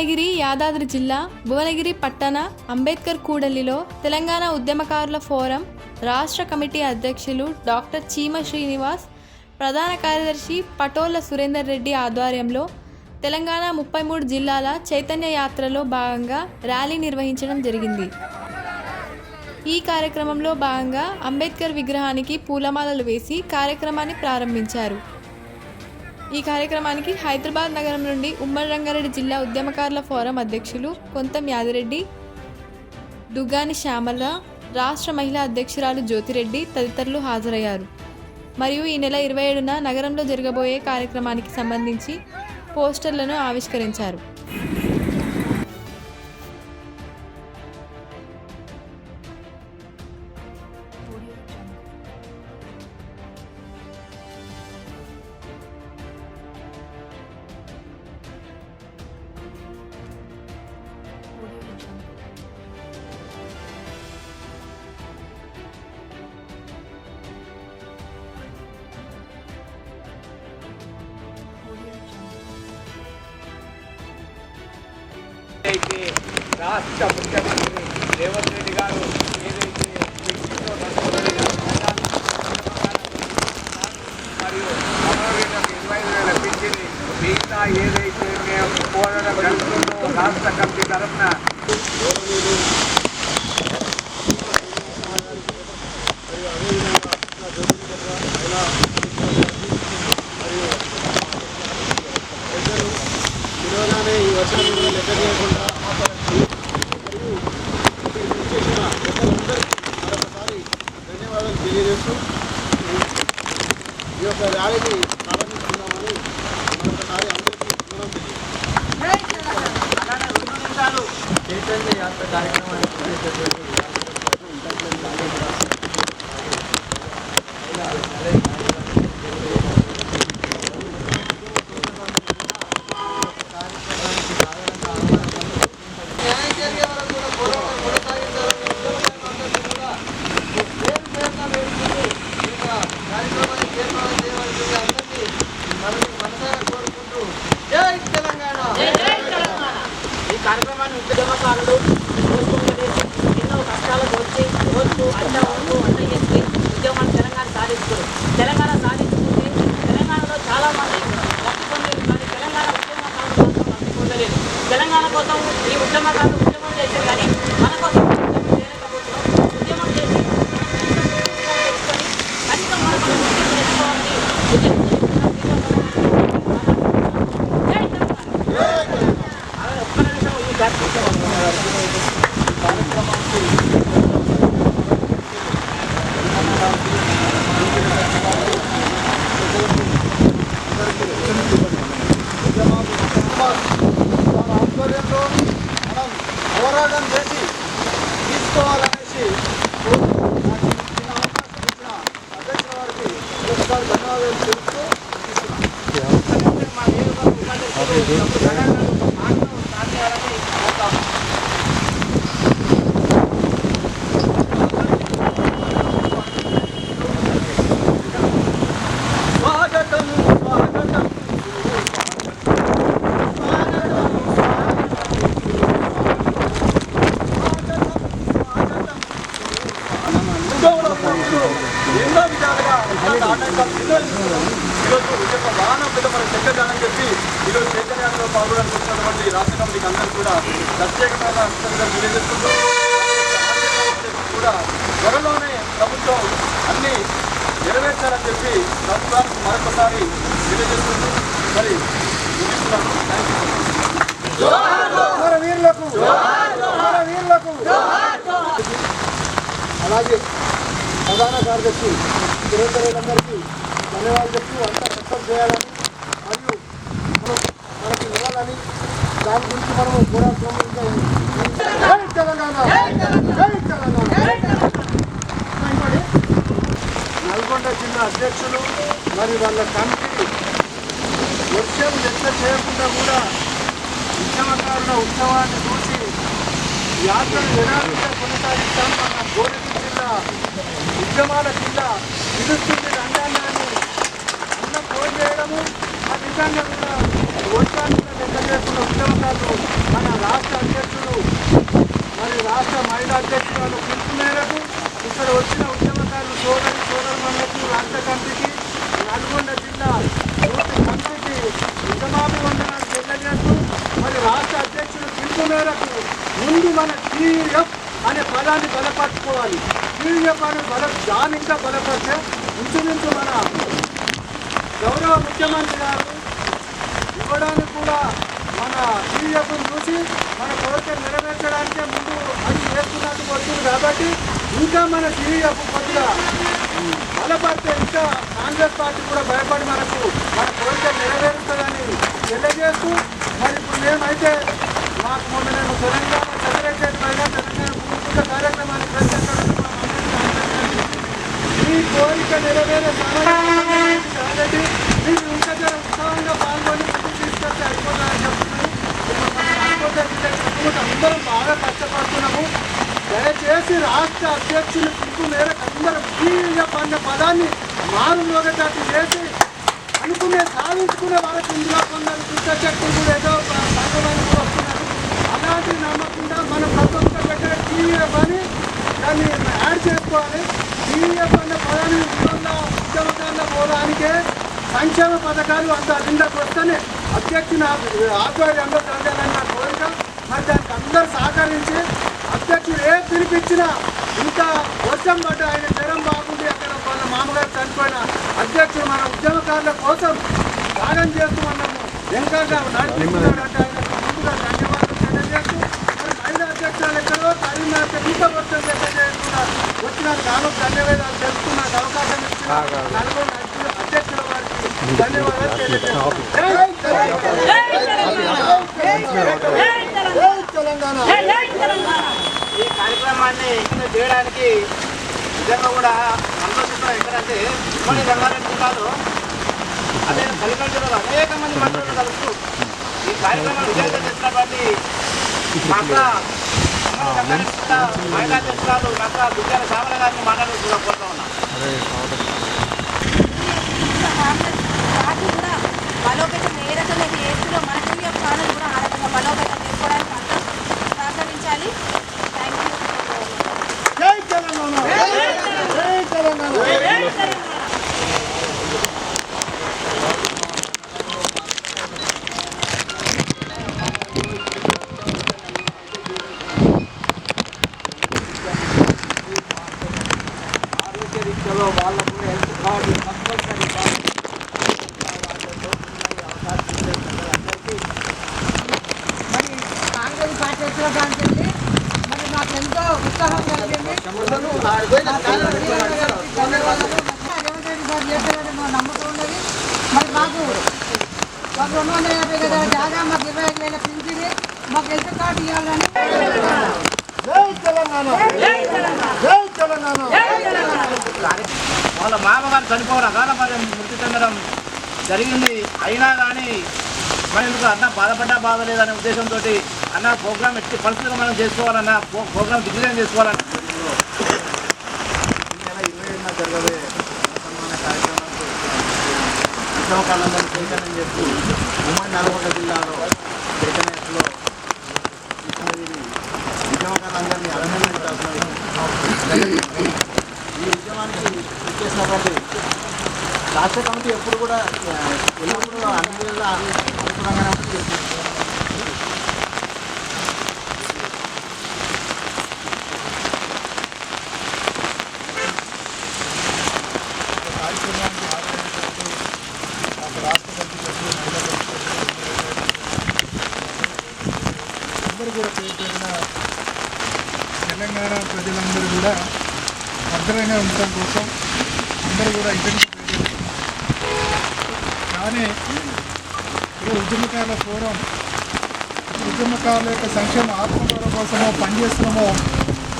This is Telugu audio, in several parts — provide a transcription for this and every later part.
భువనగిరి యాదాద్రి జిల్లా భువనగిరి పట్టణ అంబేద్కర్ కూడలిలో తెలంగాణ ఉద్యమకారుల ఫోరం రాష్ట్ర కమిటీ అధ్యక్షులు డాక్టర్ చీమ శ్రీనివాస్ ప్రధాన కార్యదర్శి పటోళ్ళ సురేందర్ రెడ్డి ఆధ్వర్యంలో తెలంగాణ ముప్పై మూడు జిల్లాల చైతన్య యాత్రలో భాగంగా ర్యాలీ నిర్వహించడం జరిగింది. ఈ కార్యక్రమంలో భాగంగా అంబేద్కర్ విగ్రహానికి పూలమాలలు వేసి కార్యక్రమాన్ని ప్రారంభించారు. ఈ కార్యక్రమానికి హైదరాబాద్ నగరం నుండి ఉమ్మడి రంగారెడ్డి జిల్లా ఉద్యమకారుల ఫోరం అధ్యక్షులు కొంతం యాదిరెడ్డి దుగ్గాని శ్యామల రాష్ట్ర మహిళా అధ్యక్షురాలు జ్యోతిరెడ్డి తదితరులు హాజరయ్యారు. మరియు ఈ నెల ఇరవై ఏడున నగరంలో జరగబోయే కార్యక్రమానికి సంబంధించి పోస్టర్లను ఆవిష్కరించారు. రాష్ట్ర ముఖ్యమంత్రి రేవంత్ రెడ్డి గారు ఏదైతే మరియు అమరవీరులకు ఇరవై ఐదు వేల పింఛని మిగతా ఏదైతే మేము కోరడం జరుగుతుందో రాష్ట్ర కమిటీ తరఫున అదేవిధంగా ఈ వర్షాన్ని కూడా లెక్క చేయకుండా మరియు ఇక్కడ చేసిన పెద్దలందరికీ మరొకసారి ధన్యవాదాలు తెలియజేస్తూ ఈ యొక్క ర్యాలీని ప్రారంభిస్తున్నామని మరొకసారి అందరికీ రుణం తెలియజేస్తాం చైతన్య యాత్ర కార్యక్రమానికి చేసేటటువంటి న్యాయం జరిగే వరకు కూడా పోరాటం కొనసాగించాలని ఉద్యమకారులు అందరినీ కూడా పేరు పేరున వేడుకుంటూ ఈ యొక్క కార్యక్రమాన్ని తీర్మానం చేయవలసింది అందరినీ మనని మనసారా కోరుకుంటూ జై తెలంగాణ ఈ కార్యక్రమాన్ని ఉద్యమకారులు ఎన్నో కష్టాలకు వచ్చి రోజు అడ్డ ఉంటూ అడ్డ చేసి ఉద్యమం తెలంగాణ సాధిస్తారు తెలంగాణ సాధించుకుంటే తెలంగాణలో చాలామంది లబ్ధి పొందేది కానీ తెలంగాణ ఉద్యమకారులు మాత్రం లబ్ధి పొందలేదు తెలంగాణ కోసం ఈ ఉద్యమకారులు ఉద్యమం చేశారు కానీ Yeah. ఇట్లాంటి ఈరోజు ఈ యొక్క వాహనం మీద మనం చెక్కదానని చెప్పి ఈరోజు చైతన్యాత్రలో పాల్గొనడానికి వచ్చినటువంటి రాష్ట్ర కమిటీకి అందరూ కూడా ప్రత్యేకమైన అంశంగా తెలియజేసుకుంటూ కూడా త్వరలోనే ప్రభుత్వం అన్ని నెరవేర్చాలని చెప్పి ప్రభుత్వానికి మరొకసారి తెలియజేస్తుంది మరి ముగిస్తున్నాను థ్యాంక్ అలాగే ప్రధాన కార్యదర్శి సురేందరులందరికీ ధన్యవాదాలు చెప్తూ అంతా కష్టం చేయాలని మరియు మనం మనకి ఇవ్వాలని దాని గురించి మనము పోరాటం తెలంగాణ నల్గొండ జిల్లా అధ్యక్షులు మరి వాళ్ళ కమిటీ వర్షం ఎంత చేయకుండా కూడా ఉద్యమకారుల ఉత్సవాన్ని చూసి యాత్రను నిరాశగా కొనసాగిస్తాం మన భువనగిరి జిల్లా ఉద్యమాల జిల్లా పిలుస్తుంది రంగాన్ని ఫోన్ చేయడము ఆ విధంగా కూడా ఓట్లను లెక్క చేస్తున్న ఉద్యమకారులు మన రాష్ట్ర అధ్యక్షుడు మరి రాష్ట్ర మహిళా అధ్యక్షురాలు పిలుపు మేరకు ఇక్కడ వచ్చిన ఉద్యమకారులు సోదరి సోదరులకు రాష్ట్ర కమిటీకి నల్గొండ జిల్లా పూర్తి కమిటీకి ఉద్యమాభివందనాలు తెలియజేస్తూ మరి రాష్ట్ర అధ్యక్షుడు పిలుపు మేరకు ముందు మన టీఎఫ్ అనే పదాన్ని బలపరచుకోవాలి. టీఎఫ్ అనే బల దాని ఇంకా బలపరిచే ఇంచుమించు మన గౌరవ ముఖ్యమంత్రి గారు ఇవ్వడానికి కూడా మన టీఎఫ్ను చూసి మన కోరిక నెరవేర్చడానికే ముందు అది చేస్తున్నట్టు వచ్చింది కాబట్టి ఇంకా మన టీఎఫ్ కొద్దిగా బలపడితే ఇంకా కాంగ్రెస్ పార్టీ కూడా భయపడి మనకు మన కోరిక నెరవేరుస్తుందని తెలియజేస్తూ మరి ఇప్పుడు మేమైతే మాకు మొన్న నేను తెలంగాణ సెక్రటరీ పైన తెలంగాణ పూర్తిక కార్యక్రమాన్ని ప్రశ్నించడం ఈ కోరిక నెరవేరే సమయం కాబట్టి మీరు ఇంకా ఉత్సాహంగా పాల్గొని అందరం బాగా కష్టపడుతున్నాము. దయచేసి రాష్ట్ర అధ్యక్షులు పిలుపు మేరకు అందరం టీఎఫ్ అన్న పదాన్ని మారు చేసి అనుకునే సాధించుకునే వాళ్ళకి ఇందులో కొందరు దుష్టశక్తులు కూడా ఏదో సంఘమైన కూడా వస్తున్నారు. అలాంటి నమ్మకుండా మనం ప్రతి ఒక్క దగ్గర టీఎఫ్ అని దాన్ని యాడ్ చేసుకోవాలి. టీఎఫ్ అనే పదాన్ని ఉద్యోగ ఉద్యమకారుల పోవడానికే సంక్షేమ పథకాలు అంత అజెండాకు వస్తేనే అధ్యక్షుని ఆధ్వర్యంలో జరగాలని నా కోరిక మరి దానికి అందరూ సహకరించి అధ్యక్షుడు ఏ పిలిపించినా ఇంత వర్షం పడ్డ ఆయన జ్వరం బాగుండి అక్కడ వాళ్ళ మామగారు చనిపోయిన అధ్యక్షుడు మన ఉద్యమకారుల కోసం త్యాగం చేస్తూ ఉన్నాము వెంకట నడిపిస్తున్నాడంటే ఆయనకు ముందుగా ధన్యవాదాలు తెలియజేస్తూ మరి మహిళా అధ్యక్షురాలు ఎక్కడో కరీంనగర్ ఇంత వర్షం తెలియజేస్తున్నా వచ్చినందుకు ఆమెకు ధన్యవాదాలు తెలుపుతున్నకు అవకాశం ఇచ్చిన నలుగురు అధ్యక్షుల- అధ్యక్షుల వారికి ధన్యవాదాలు తెలియజేస్తున్నాను ఈ కార్యక్రమాన్ని చేయడానికి నిజంగా కూడా సంతోషిస్తున్నాం ఎక్కడంటే ఉమ్మడి రంగారెడ్డి జిల్లాలో అదే తల్లిదండ్రులు అనేక మంది మంత్రులు కలుస్తూ ఈ కార్యక్రమం విజయవంతం చేసినటువంటి మా అక్క మహిళా అధ్యక్షురాలు మా అక్క దుర్గాల శ్యామల గారిని మాట్లాడుతున్నాం. నమ్మకం ఉన్నది మరి మాకు మాకు రెండు వందల యాభై జాగా మాకు ఇరవై ఐదు వేల పింఛని మాకు హెల్త్ కార్డు ఇవ్వాలని వాళ్ళ మామగారు చనిపోవడం అకాల మృతి చెందడం జరిగింది. అయినా కానీ మన ఎందుకు అన్న బాధపడ్డా బాధ లేదనే ఉద్దేశంతో అన్న ప్రోగ్రామ్ ఎట్టి పరిస్థితులు మనం చేసుకోవాలన్నా ప్రోగ్రామ్ దిగ్విజయం చేసుకోవాలన్నా ఇరవై ఏడున జరగబోయే సన్మాన కార్యక్రమానికి ఉద్యోగాలందరూ చైతన్యం చెప్పి ఉమ్మడి నల్గొండ జిల్లాలో చైతన్యంలో కృష్ణగిరి ఉద్యమకారులందరినీ అభినందించాల్సిన ఈ ఉద్యమానికి ఇచ్చేసినటువంటి రాష్ట్ర కమిటీ ఎప్పుడు కూడా ఎల్లప్పుడూ అన్ని వేళ అనుకూలంగానే ఉంటుంది కార్యక్రమానికి హాజరైనటువంటి మాకు రాష్ట్ర కమిటీ అందరూ కూడా పేరు పేరున తెలంగాణ ప్రజలందరూ కూడా భద్రంగా కోసం అందరూ కూడా ఇబ్బంది కానీ ఈ ఉద్యమకారుల ఫోరం ఉద్యమకారుల యొక్క సంక్షేమ ఆత్మగౌరవ కోసమో పనిచేస్తున్నామో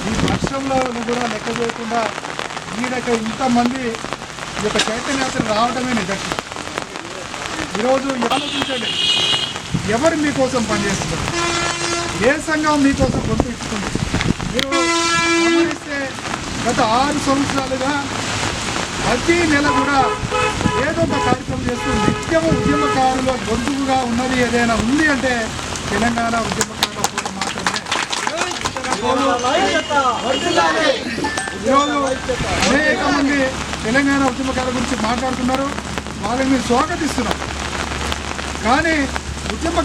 ఈ వర్షంలో కూడా లెక్క చేయకుండా ఈడక ఇంతమంది ఈ యొక్క చైతన్యాత్ర రావడమే నిదర్శనం ఈరోజు ఆలోచించండి ఎవరు మీకోసం పనిచేస్తున్నారు? ఏ సంఘం మీకోసం గొంతు ఇస్తుంది మీరు గత ఆరు సంవత్సరాలుగా ప్రతి నెల కూడా ఏదో ఒక కార్యక్రమం చేస్తూ నిత్యం ఉద్యమకారుల ఉన్నది ఏదైనా ఉంది అంటే తెలంగాణ ఉద్యమకారుల కూడా మాత్రమే. ఈరోజు అనేక మంది తెలంగాణ ఉద్యమకారుల గురించి మాట్లాడుతున్నారు. వాళ్ళని స్వాగతిస్తున్నారు స్వాగతిస్తున్నాం. కానీ ఉద్యమ